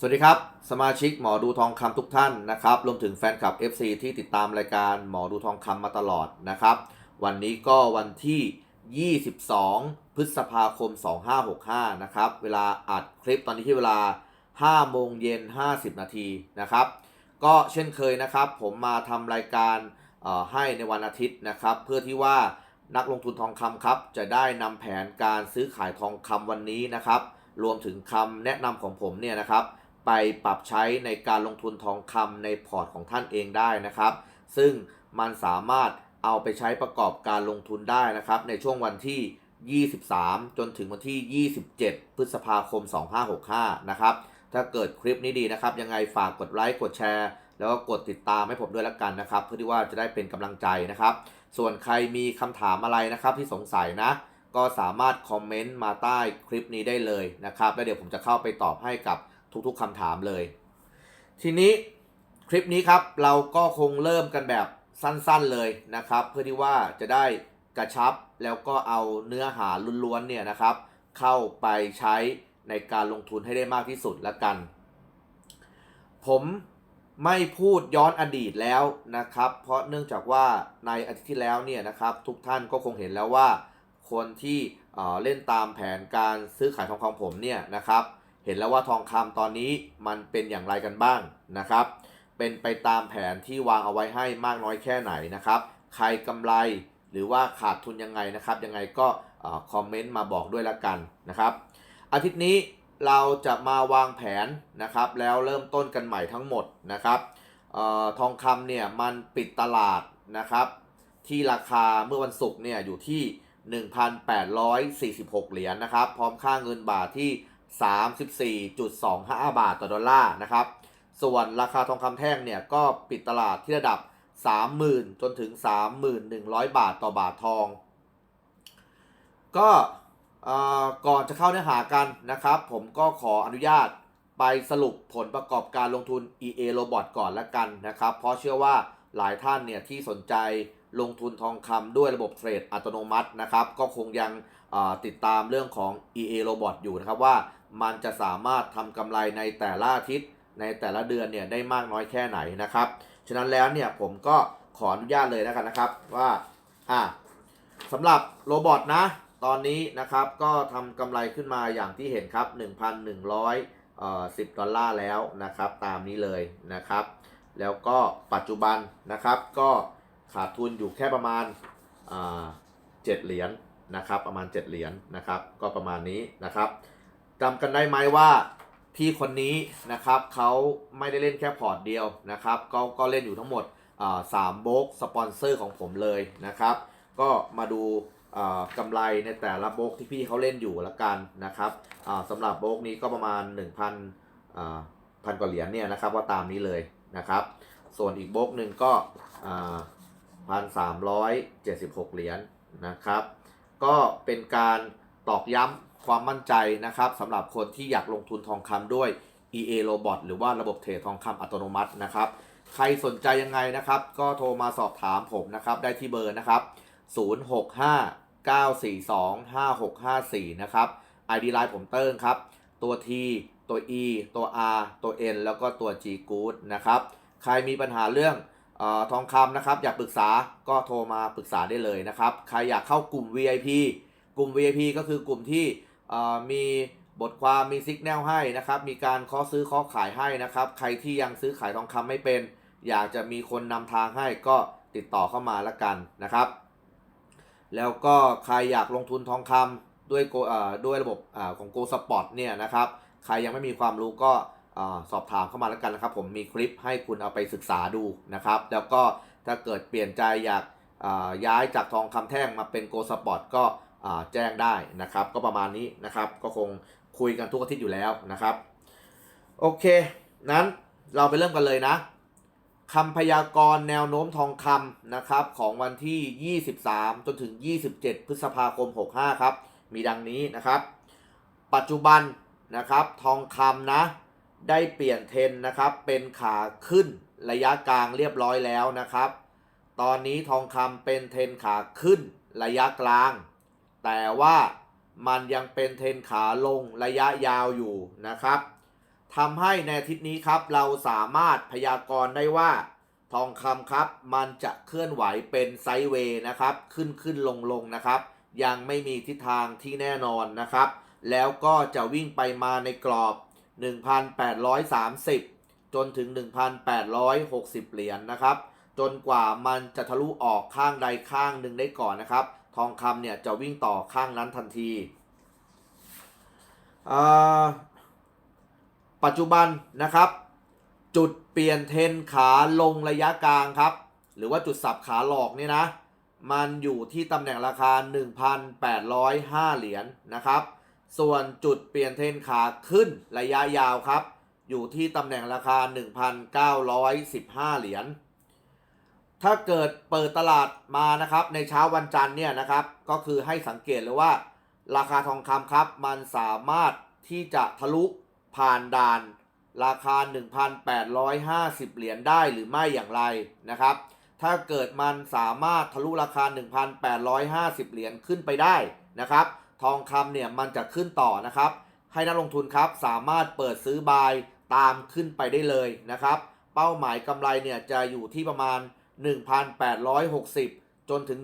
สวัสดีครับ สมาชิกหมอดูทองคำทุกท่านนะครับรวมถึงแฟนคลับ FC ที่ติดตามรายการหมอดูทองคำมาตลอดนะครับ วันนี้ก็วันที่ 22 พฤษภาคม 2565 นะครับ เวลาอัดคลิปตอนนี้ที่เวลา 5 โมงเย็น 50 นาทีนะครับ ก็เช่นเคยนะครับ ผมมาทำรายการให้ในวันอาทิตย์นะครับ เพื่อที่ว่านักลงทุนทองคำครับ จะได้นำแผนการซื้อขายทองคำวันนี้นะครับ รวมถึงคำแนะนำของผมเนี่ยนะครับ ไปปรับใช้ในการลงทุนทองคำในพอร์ตของท่านเองได้นะครับ ซึ่งมันสามารถเอาไปใช้ประกอบการลงทุนได้นะครับ ในช่วงวันที่ 23 จนถึงวันที่ 27 พฤษภาคม 2565 นะครับ ถ้าเกิดคลิปนี้ดีนะครับ ยังไงฝากกดไลค์กดแชร์ แล้วก็กดติดตามให้ผมด้วยละกันนะครับ เพื่อที่ว่าจะได้เป็นกำลังใจนะครับ ส่วนใครมีคำถามอะไรนะครับที่สงสัยนะก็สามารถคอมเมนต์มาใต้คลิปนี้ได้เลยนะครับ แล้วเดี๋ยวผมจะเข้าไปตอบให้กับ ทุกๆคำถามเลย ทีนี้คลิปนี้ครับเราก็คงเริ่มกันแบบสั้นๆเลยนะครับ เพื่อที่ว่าจะได้กระชับแล้วก็เอาเนื้อหาล้วนๆเนี่ยนะครับ เข้าไปใช้ในการลงทุนให้ได้มากที่สุดละกัน ผมไม่พูดย้อนอดีตแล้วนะครับ เพราะเนื่องจากว่าในอาทิตย์ที่แล้วเนี่ยนะครับ ทุกท่านก็คงเห็นแล้วว่า คนที่เล่นตามแผนการซื้อขายทองคำผมเนี่ยนะครับ เห็นแล้วว่าทองคำตอนนี้มันเป็นอย่างไรกันบ้างนะครับ เป็นไปตามแผนที่วางเอาไว้ให้มากน้อยแค่ไหนนะครับ ใครกำไรหรือว่าขาดทุนยังไงนะครับ ยังไงก็คอมเมนต์มาบอกด้วยละกันนะครับ อาทิตย์นี้เราจะมาวางแผนนะครับ แล้วเริ่มต้นกันใหม่ทั้งหมดนะครับออทองคำเนี่ยมันปิดตลาดนะครับ ที่ราคาเมื่อวันศุกร์เนี่ยอยู่ที่ 1,846 เหรียญนะครับ พร้อมค่าเงินบาทที่ 34.25 บาทต่อดอลลาร์นะครับ ส่วนราคาทองคำแท่งเนี่ยก็ปิดตลาดที่ระดับ 30,000 จนถึง 3,100 บาทต่อบาททอง ก็เอ่อก่อนจะเข้าเนื้อหากันนะครับ ผมก็ขออนุญาตไปสรุปผลประกอบการลงทุน EA Robot ก่อนละกันนะครับ เพราะเชื่อว่าหลายท่านเนี่ยที่สนใจลงทุนทองคำด้วยระบบเทรดอัตโนมัตินะครับ ก็คงยังเอ่อติดตามเรื่องของ EA Robot อยู่นะครับว่า มันจะสามารถทำกำไรในแต่ละอาทิตย์ ในแต่ละเดือนเนี่ยได้มากน้อยแค่ไหนนะครับ ฉะนั้นแล้วเนี่ยผมก็ขออนุญาตเลยแล้วกันนะครับว่าอ่าสำหรับโรบอทนะ ตอนนี้นะครับก็ทำกำไรขึ้นมาอย่างที่เห็นครับ 1,100เอ่อ10 ดอลลาร์แล้วนะครับ ตามนี้เลยนะครับ แล้วก็ปัจจุบันนะครับก็ขาดทุนอยู่แค่ประมาณอ่า7เหรียญนะครับ ประมาณ 7 เหรียญนะครับ ก็ประมาณนี้นะครับ จำกันได้ไหมว่าพี่คนนี้นะครับเขาไม่ได้เล่นแค่พอร์ตเดียวนะครับก็ก็เล่นอยู่ทั้งหมดสามโบกสปอนเซอร์ของผมเลยนะครับ ก็มาดูกำไรในแต่ละโบกที่พี่เขาเล่นอยู่ละกันนะครับสำหรับโบกนี้ก็ประมาณ 1,000พันกว่าเหรียญเนี่ยนะครับว่าตามนี้เลยนะครับ ส่วนอีกโบกหนึ่งก็พันสามร้อยเจ็ดสิบหกเหรียญนะครับ ก็เป็นการตอกย้ำ ความมั่นใจนะครับสำหรับคนที่อยากลงทุนทองคำด้วย EA Robot หรือว่าระบบเทรดทองคำอัตโนมัตินะครับ ใครสนใจยังไงนะครับ ก็โทรมาสอบถามผมนะครับได้ที่เบอร์นะครับ 065 942 5654 นะครับ ID Line ผมเติ้งครับ ตัว T ตัว E ตัว R ตัว N แล้วก็ตัว G Good นะครับ ใครมีปัญหาเรื่องออทองคำนะครับ อยากปรึกษาก็โทรมาปรึกษาได้เลยนะครับ ใครอยากเข้ากลุ่ม VIP กลุ่ม VIP ก็คือกลุ่มที่ มีบทความมีซิกแนลให้นะครับ มีการข้อซื้อข้อขายให้นะครับ ใครที่ยังซื้อขายทองคำไม่เป็น อยากจะมีคนนำทางให้ก็ติดต่อเข้ามาละกันนะครับ แล้วก็ใครอยากลงทุนทองคำด้วยโกด้วยระบบอของ Go Spot เนี่ยนะครับ ใครยังไม่มีความรู้ก็สอบถามเข้ามาแล้วกันนะครับ ผมมีคลิปให้คุณเอาไปศึกษาดูนะครับ แล้วก็ถ้าเกิดเปลี่ยนใจอยากย้ายจากทองคำแท่งมาเป็น Go Spot ก็ แจ้งได้นะครับ ก็ประมาณนี้นะครับ ก็คงคุยกันทุกอาทิตย์อยู่แล้วนะครับ โอเค นั้นเราไปเริ่มกันเลยนะคำพยากรณ์แนวโน้มทองคำนะครับของวันที่ 23 จนถึง 27 พฤษภาคม 65 ครับ มีดังนี้นะครับ ปัจจุบันนะครับทองคำนะได้เปลี่ยนเทรนนะครับเป็นขาขึ้นระยะกลางเรียบร้อยแล้วนะครับ ตอนนี้ทองคำเป็นเทรนขาขึ้นระยะกลาง แต่ว่ามันยังเป็นเทรนขาลงระยะยาวอยู่นะครับทำให้ในทิตย์นี้ครับเราสามารถพยากรณ์ได้ว่า ทองคำครับ มันจะเคลื่อนไหวเป็นไซด์เวย์นะครับ ขึ้นขึ้นลงลงนะครับ ยังไม่มีทิศทางที่แน่นอนนะครับ แล้วก็จะวิ่งไปมาในกรอบ 1,830 จนถึง 1,860 เหรียญนะครับ จนกว่ามันจะทะลุออกข้างใดข้างหนึ่งได้ก่อนนะครับ ทองคำเนี่ยจะวิ่งต่อข้างนั้นทันทีอ่าปัจจุบันนะครับ จุดเปลี่ยนเทนขาลงระยะกลางครับ หรือว่าจุดสับขาหลอกนี่นะ มันอยู่ที่ตำแหน่งราคา 1,805 เหรียญนะครับ ส่วนจุดเปลี่ยนเทนขาขึ้นระยะยาวครับ อยู่ที่ตำแหน่งราคา 1,915 เหรียญ ถ้าเกิดเปิดตลาดมานะครับในเช้าวันจันทร์เนี่ยนะครับ ก็คือให้สังเกตเลยว่า ราคาทองคำครับมันสามารถที่จะทะลุผ่านด่าน ราคา 1,850 เหรียญได้หรือไม่อย่างไรนะครับ ถ้าเกิดมันสามารถทะลุราคา 1,850 เหรียญขึ้นไปได้นะครับ ทองคำเนี่ยมันจะขึ้นต่อนะครับ ให้นักลงทุนครับสามารถเปิดซื้อบายตามขึ้นไปได้เลยนะครับ เป้าหมายกำไรเนี่ยจะอยู่ที่ประมาณ 1,860 จนถึง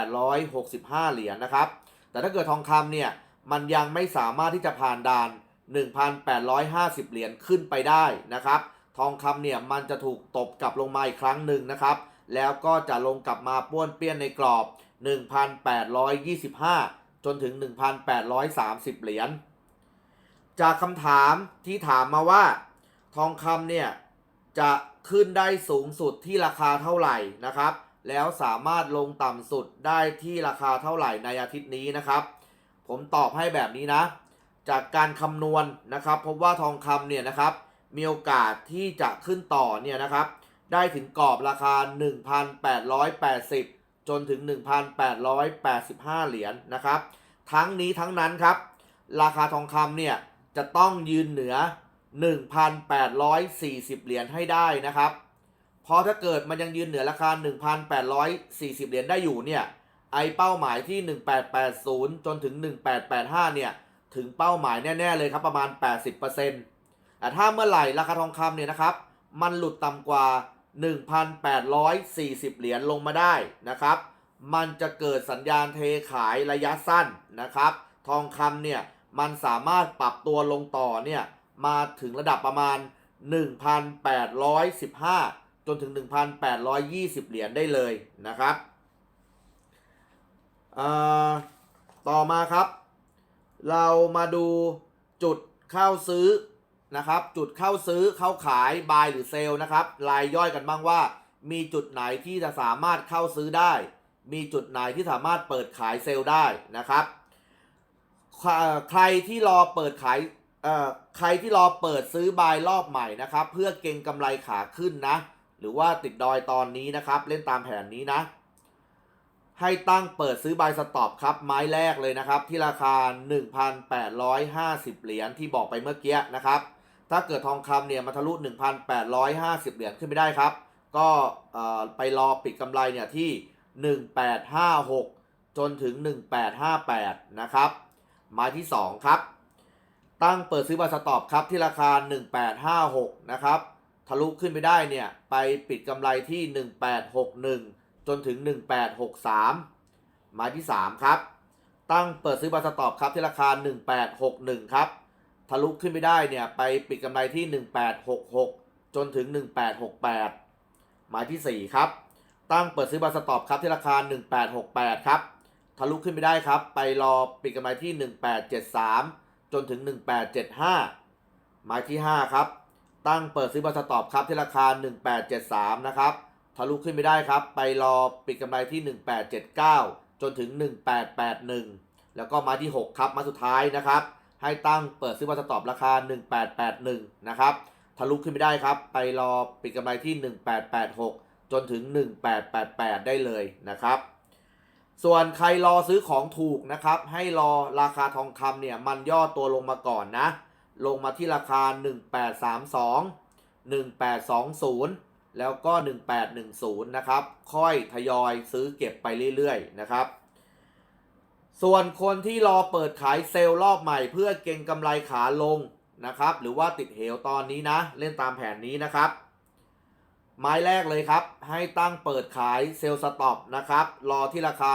1,865 เหรียญนะครับ แต่ถ้าเกิดทองคำเนี่ย มันยังไม่สามารถที่จะผ่านด่าน 1,850 เหรียญขึ้นไปได้นะครับ ทองคำเนี่ยมันจะถูกตบกลับลงมาอีกครั้งหนึ่งนะครับ แล้วก็จะลงกลับมาป้วนเปี้ยนในกรอบ 1,825 จนถึง 1,830 เหรียญ จากคำถามที่ถามมาว่า ทองคำเนี่ยจะ ขึ้นได้สูงสุดที่ราคาเท่าไหร่นะครับ แล้วสามารถลงต่ำสุดได้ที่ราคาเท่าไหร่ในอาทิตย์นี้นะครับ ผมตอบให้แบบนี้นะ จากการคำนวณนะครับพบว่าทองคำเนี่ยนะครับ มีโอกาสที่จะขึ้นต่อเนี่ยนะครับ ได้ถึงกรอบราคา 1,880 จนถึง 1,885 เหรียญนะครับ ทั้งนี้ทั้งนั้นครับ ราคาทองคำเนี่ยจะต้องยืนเหนือ 1,840 เหรียญให้ได้นะครับ เพราะถ้าเกิดมันยังยืนเหนือราคา 1,840 เหรียญได้อยู่เนี่ย ไอเป้าหมายที่ 1880 จนถึง 1885 เนี่ย ถึงเป้าหมายแน่ ๆ เลยครับประมาณ 80%แต่ถ้าเมื่อไหร่ราคาทองคำเนี่ยนะครับ มันหลุดต่ำกว่า 1,840 เหรียญลงมาได้นะครับ มันจะเกิดสัญญาณเทขายระยะสั้นนะครับ ทองคำเนี่ย มันสามารถปรับตัวลงต่อเนี่ย มาถึงระดับประมาณ 1,815 จนถึง 1,820 เหรียญได้เลยนะครับต่อมาครับ เรามาดูจุดเข้าซื้อนะครับ จุดเข้าซื้อเข้าขายบายหรือเซลนะครับรายย่อยกันบ้างว่า มีจุดไหนที่จะสามารถเข้าซื้อได้ มีจุดไหนที่สามารถเปิดขายเซลได้นะครับ ใครที่รอเปิดขาย ใครที่รอเปิดซื้อบายรอบใหม่นะครับ เพื่อเก็งกำไรขาขึ้นนะ หรือว่าติดดอยตอนนี้นะครับ เล่นตามแผนนี้นะ ให้ตั้งเปิดซื้อบายสต็อปครับ ไม้แรกเลยนะครับ ที่ราคา 1,850 เหรียญที่บอกไปเมื่อกี้นะครับ ถ้าเกิดทองคำเนี่ยมาทะลุ 1,850 เหรียญขึ้นไม่ได้ครับ ก็ไปรอปิดกำไรเนี่ยที่ 1856 จนถึง 1858 นะครับ ไม้ที่ 2 ครับ ตั้งเปิดซื้อบายสต็อปครับที่ราคา 1856 นะครับ ทะลุขึ้นไปได้เนี่ย ไปปิดกำไรที่ 1861 จนถึง 1863 หมายที่ 3 ครับ ตั้งเปิดซื้อบาสต็อปครับที่ราคา 1861 ครับ ทะลุขึ้นไปได้เนี่ย ไปปิดกำไรที่ 1866 จนถึง 1868 หมายที่ 4 ครับ ตั้งเปิดซื้อบาสต็อปครับที่ราคา 1868 ครับ ทะลุขึ้นไปได้ครับ ไปรอปิดกำไรที่ 1873 จนถึง 1875 หมายที่ 5 ครับ ตั้งเปิดซื้อบาสต็อปครับที่ราคา 1873 นะครับทะลุขึ้นไปได้ครับ ไปรอปิดกำไรที่ 1879 จนถึง 1881 แล้วก็มาที่ 6 ครับ มาสุดท้ายนะครับ ให้ตั้งเปิดซื้อมาสต็อปราคา 1881 นะครับทะลุขึ้นไปได้ครับ ไปรอปิดกำไรที่ 1886 จนถึง 1888 ได้เลยนะครับ ส่วนใครรอซื้อของถูกนะครับ ให้รอราคาทองคำเนี่ย มันย่อตัวลงมาก่อนนะ ลงมาที่ราคา 1832 1820 แล้วก็ 1810 นะครับ ค่อยทยอยซื้อเก็บไปเรื่อยๆ นะครับ ส่วนคนที่รอเปิดขายเซลล์รอบใหม่ เพื่อเก็งกำไรขาลงนะครับ หรือว่าติดเหวตอนนี้นะ เล่นตามแผนนี้นะครับ ไม้แรกเลยครับ ให้ตั้งเปิดขายเซลล์สต็อปนะครับ รอที่ราคา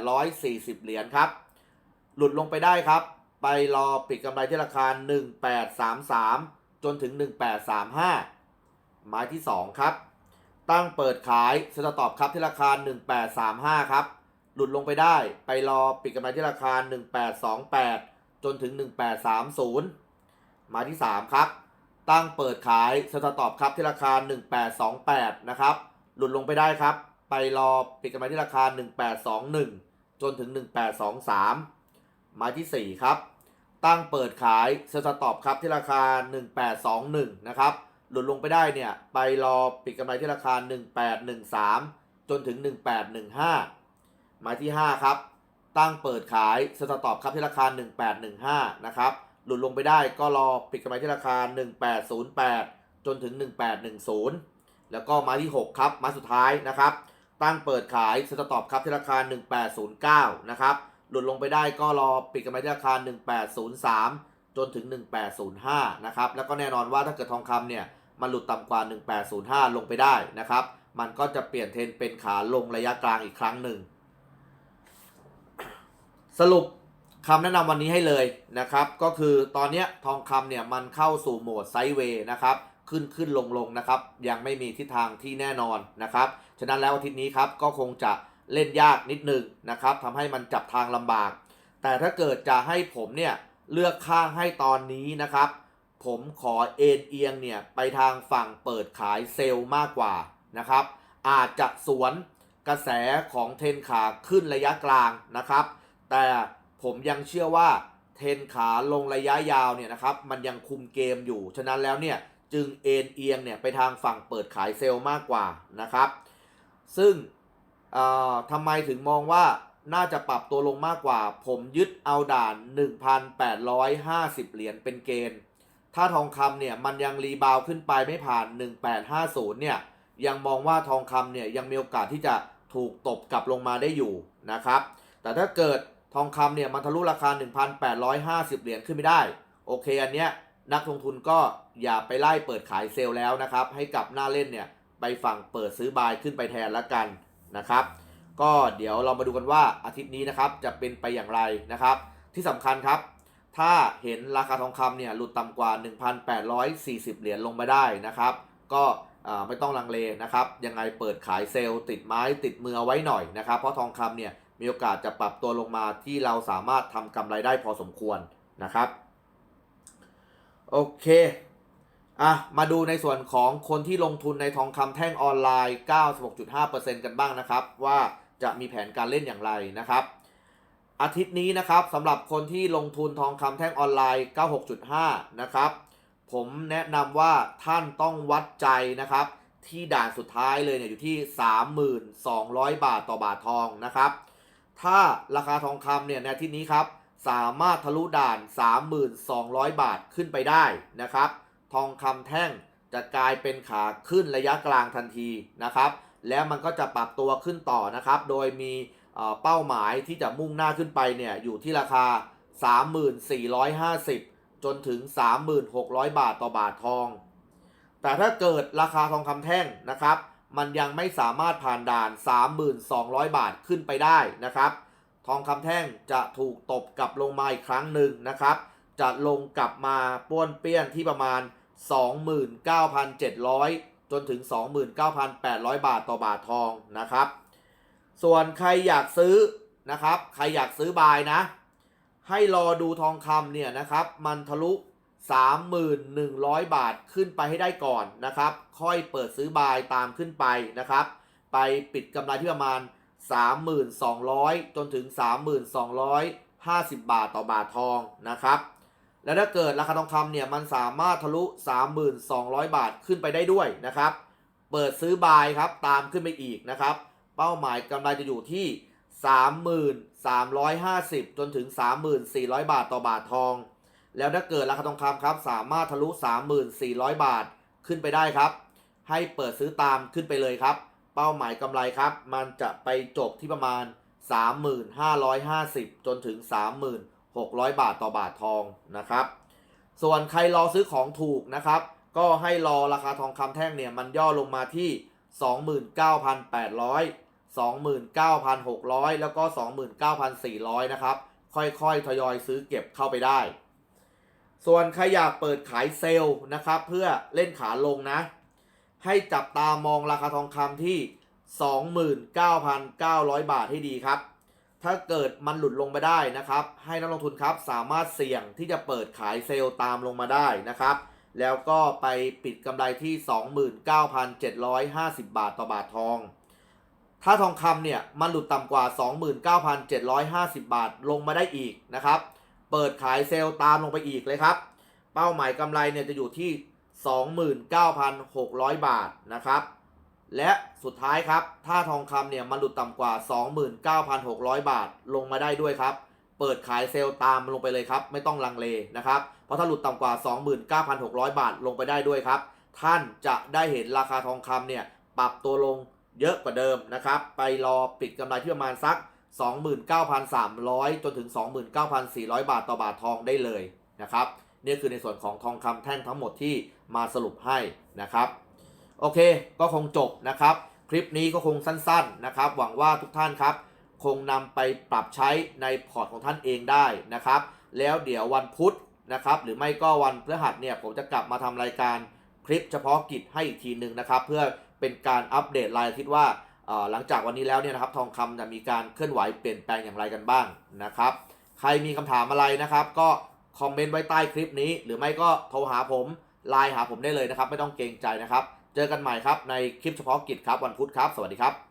1,840 เหรียญครับ หลุดลงไปได้ครับ ไปรอปิดกำไรที่ราคา 1833 จนถึง 1835 ไม้ที่ 2 ครับ ตั้งเปิดขายเซลล์สต็อปครับที่ราคา 1835 ครับ หลุดลงไปได้ ไปรอปิดกำไรที่ราคา 1828 จนถึง 1830มาที่ 3 ครับ ตั้งเปิดขายสต็อปครับที่ราคา 1828 นะครับ หลุดลงไปได้ครับ ไปรอปิดกำไรที่ราคา 1821 จนถึง 1823มาที่ 4 ครับ ตั้งเปิดขายสต็อปครับที่ราคา 1821 นะครับ หลุดลงไปได้เนี่ย ไปรอปิดกำไรที่ราคา 1813 จนถึง 1815มาที่ 5 ครับ ตั้งเปิดขายสต็อปครับที่ราคา 1815 นะครับ ลุดลงไปได้ก็รอปิดกำไรที่ราคา 1808 จนถึง 1810 แล้วก็มาที่ 6 ครับ มาสุดท้ายนะครับ ตั้งเปิดขายสต็อปครับที่ราคา 1809 นะครับ หลุดลงไปได้ก็รอปิดกำไรที่ราคา 1803 จนถึง 1805 นะครับ แล้วก็แน่นอนว่าถ้าเกิดทองคำเนี่ย มันหลุดต่ำกว่า 1805 ลงไปได้นะครับ มันก็จะเปลี่ยนเทรนเป็นขาลงระยะกลางอีกครั้งหนึ่ง สรุป คำแนะนำวันนี้ให้เลยนะครับ ก็คือตอนนี้ทองคำเนี่ยมันเข้าสู่โหมดไซด์เวย์นะครับ ขึ้นขึ้นลงลงนะครับ ยังไม่มีทิศทางที่แน่นอนนะครับ ฉะนั้นแล้วอาทิตย์นี้ครับก็คงจะเล่นยากนิดนึงนะครับทำให้มันจับทางลำบาก แต่ถ้าเกิดจะให้ผมเนี่ยเลือกข้างให้ตอนนี้นะครับ ผมขอเอ็นเอียงเนี่ยไปทางฝั่งเปิดขายเซลล์มากกว่านะครับ อาจจะสวนกระแสของเทนขาขึ้นระยะกลางนะครับ แต่ ผมยังเชื่อว่าเทนขาลงระยะยาวเนี่ยนะครับมันยังคุมเกมอยู่ ฉะนั้นแล้วเนี่ยจึงเอ็นเอียงเนี่ยไปทางฝั่งเปิดขายเซลล์มากกว่านะครับ ซึ่งเอ่อทำไมถึงมองว่าน่าจะปรับตัวลงมากกว่า ผมยึดเอาด่าน 1,850 เหรียญเป็นเกณฑ์ ถ้าทองคำเนี่ยมันยังรีบาวขึ้นไปไม่ผ่าน 1850 เนี่ยยังมองว่าทองคำเนี่ยยังมีโอกาสที่จะถูกตบกลับลงมาได้อยู่นะครับ แต่ถ้าเกิด ทองคำเนี่ยมันทะลุราคา 1,850 เหรียญขึ้นไม่ได้ โอเคอันเนี้ยนักลงทุนก็อย่าไปไล่เปิดขายเซลล์แล้วนะครับ ให้กลับหน้าเล่นเนี่ยไปฝั่งเปิดซื้อบายขึ้นไปแทนละกันนะครับ ก็เดี๋ยวเรามาดูกันว่าอาทิตย์นี้นะครับจะเป็นไปอย่างไรนะครับ ที่สำคัญครับ ถ้าเห็นราคาทองคำเนี่ยหลุดต่ำกว่า 1,840 เหรียญลงมาได้นะครับ ก็อ่าไม่ต้องลังเลนะครับ ยังไงเปิดขายเซลล์ติดไม้ติดมือเอาไว้หน่อยนะครับ เพราะทองคำเนี่ย มีโอกาสจะปรับตัวลงมาที่เราสามารถทำกำไรได้พอสมควรนะครับ โอเคอะมาดูในส่วนของคนที่ลงทุนในทองคำแท่งออนไลน์ 96.5%กันบ้างนะครับ ว่าจะมีแผนการเล่นอย่างไรนะครับ อาทิตย์นี้นะครับสำหรับคนที่ลงทุนทองคำแท่งออนไลน์ 96.5 นะครับผมแนะนำว่าท่านต้องวัดใจนะครับ ที่ด่านสุดท้ายเลยเนี่ยอยู่ที่ 3,200บาทต่อบาททองนะครับ ถ้าราคาทองคำเนี่ยในทิตย์นี้ครับ สามารถทะลุด่าน 3,200 บาทขึ้นไปได้นะครับ ทองคำแท่งจะกลายเป็นขาขึ้นระยะกลางทันทีนะครับ แล้วมันก็จะปรับตัวขึ้นต่อนะครับ โดยมีเอ่อเป้าหมายที่จะมุ่งหน้าขึ้นไปเนี่ยอยู่ที่ราคา 3,450 จนถึง 3,600 บาทต่อบาททอง แต่ถ้าเกิดราคาทองคำแท่งนะครับ มันยังไม่สามารถผ่านด่าน 3,200 บาทขึ้นไปได้นะครับ ทองคำแท่งจะถูกตบกลับลงมาอีกครั้งหนึ่งนะครับ จะลงกลับมาป้วนเปี้ยนที่ประมาณ 29,700 จนถึง 29,800 บาทต่อบาททองนะครับ ส่วนใครอยากซื้อนะครับ ใครอยากซื้อบายนะ ให้รอดูทองคำเนี่ยนะครับ มันทะลุ 3,100 บาทขึ้นไปให้ได้ก่อนนะครับ ค่อยเปิดซื้อบายตามขึ้นไปนะครับ ไปปิดกำไรที่ประมาณ 3,200 จนถึง 3,250 บาทต่อบาททองนะครับ และถ้าเกิดราคาทองคำเนี่ยมันสามารถทะลุ 3,200 บาทขึ้นไปได้ด้วยนะครับ เปิดซื้อบายครับตามขึ้นไปอีกนะครับ เป้าหมายกำไรจะอยู่ที่ 3,350 จนถึง 3,400 บาทต่อบาททอง แล้วถ้าเกิดราคาทองคำครับสามารถทะลุ 3,400 บาทขึ้นไปได้ครับ ให้เปิดซื้อตามขึ้นไปเลยครับ เป้าหมายกำไรครับ มันจะไปจบที่ประมาณ 3,550 จนถึง 3,600 บาทต่อบาททองนะครับ ส่วนใครรอซื้อของถูกนะครับ ก็ให้รอราคาทองคำแท่งเนี่ยมันย่อลงมาที่ 29,800 29,600 แล้วก็ 29,400 นะครับ ค่อยๆ ทยอยซื้อเก็บเข้าไปได้ ส่วนใครอยากเปิดขายเซลล์นะครับ เพื่อเล่นขาลงนะ ให้จับตามองราคาทองคำที่ 29,900 บาทให้ดีครับ ถ้าเกิดมันหลุดลงไปได้นะครับ ให้นักลงทุนครับสามารถเสี่ยงที่จะเปิดขายเซลล์ตามลงมาได้นะครับ แล้วก็ไปปิดกำไรที่ 29,750 บาทต่อบาททอง ถ้าทองคำเนี่ยมันหลุดต่ำกว่า 29,750 บาทลงมาได้อีกนะครับ เปิดขายเซลล์ตามลงไปอีกเลยครับ เป้าหมายกำไรเนี่ยจะอยู่ที่ 29,600 บาทนะครับ และสุดท้ายครับ ถ้าทองคำเนี่ยมันหลุดต่ำกว่า 29,600 บาทลงมาได้ด้วยครับ เปิดขายเซลล์ตามลงไปเลยครับ ไม่ต้องลังเลนะครับ เพราะถ้าหลุดต่ำกว่า 29,600 บาทลงไปได้ด้วยครับ ท่านจะได้เห็นราคาทองคำเนี่ยปรับตัวลงเยอะกว่าเดิมนะครับ ไปรอปิดกำไรที่ประมาณสัก 29,300 จนถึง 29,400 บาทต่อบาททองได้เลยนะครับนี่คือในส่วนของทองคำแท่งทั้งหมดที่มาสรุปให้นะครับ โอเคก็คงจบนะครับ คลิปนี้ก็คงสั้นๆนะครับ หวังว่าทุกท่านครับ คงนำไปปรับใช้ในพอร์ตของท่านเองได้นะครับ แล้วเดี๋ยววันพุธนะครับ หรือไม่ก็วันพฤหัสเนี่ยผมจะกลับมาทำรายการคลิปเฉพาะกิจให้อีกทีหนึ่งนะครับ เพื่อเป็นการอัปเดตรายอาทิตย์ว่า หลังจากวันนี้แล้วเนี่ยนะครับทองคำจะมีการเคลื่อนไหวเปลี่ยนแปลงอย่างไรกันบ้างนะครับ ใครมีคำถามอะไรนะครับ ก็คอมเมนต์ไว้ใต้คลิปนี้ หรือไม่ก็โทรหาผมไลน์หาผมได้เลยนะครับ ไม่ต้องเกรงใจนะครับ เจอกันใหม่ครับในคลิปเฉพาะกิจครับวันพุธครับ สวัสดีครับ